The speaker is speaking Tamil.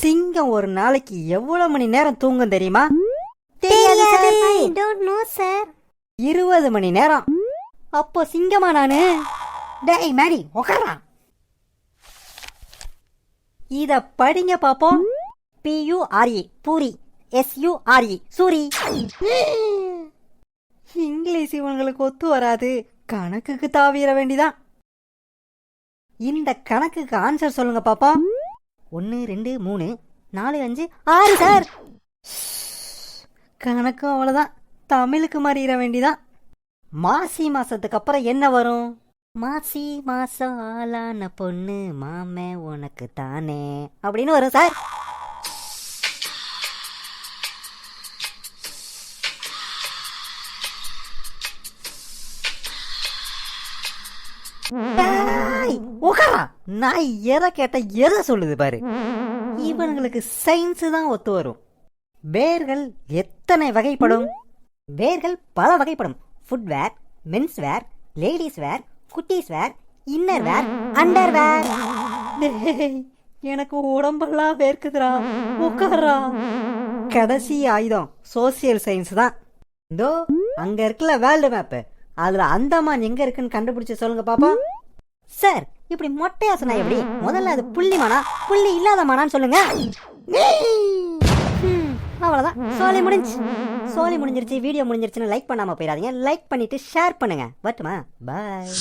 சிங்கம் ஒரு நாளைக்கு எவ்வளவு மணி நேரம் தூங்கும் தெரியுமா? இருபது மணி நேரம். அப்போ சிங்கமா நானு? டேய் மேரி உக்காரா இத படிங்க பாப்போம். பியூஆர்இ பூரி. எஸ்யூஆர்இ சூரி. இங்கிலீஷ் இவங்களுக்கு ஒத்து வராது. கணக்குக்கு தாவிர வேண்டிதான். இந்த கணக்குக்கு ஆன்சர் சொல்லுங்க பாப்போம். ஒன்று ரெண்டு மூணு நாலு அஞ்சு ஆறு சார். கணக்கும் அவ்வளோதான் தமிழுக்கு மாறிட வேண்டிதான். மாசி மாசத்துக்கு அப்புறம் என்ன வரும்? மாசி மாசம் ஆளான பொண்ணு மாமே உனக்கு தானே அப்படின்னு வரும் சார். டேய், உக்காரா? நான் எதை கேட்ட எதை சொல்லுது பாரு. இவனுங்களுக்கு சயின்ஸ் தான் ஒத்து வரும். வேர்கள் எத்தனை வகைப்படும்? வேர்கள் பல வகைப்படும். Footwear mens wear ladies wear குட்டீஸ் வேர் இன்னர் வேர் அண்டர் வேர் எனக்கு உடம்பெல்லாம் வேர்க்குதுடா. உட்காரா கடைசி ஆயுதம் சோசியல் சயின்ஸ் தான். இதோ அங்க இருக்குல்ல வேர்ல்டு மேப்பு அதுல அந்தமான் எங்க இருக்குன்னு கண்டுபிடிச்சு சொல்லுங்க பாப்போம். சார் இப்படி மொட்டையா சொன்னா எப்படி? முதல்ல அது புள்ளி மானா புள்ளி இல்லாத மானான்னு சொல்லுங்க. அவ்வளோதான் அவ்வளவுதான். சோலி முடிஞ்சு. சோலி முடிஞ்சிருச்சு வீடியோ முடிஞ்சிருச்சுன்னு லைக் பண்ணாம போயிடாதீங்க. லைக் பண்ணிட்டு ஷேர் பண்ணுங்க. பட்டுமா பாய்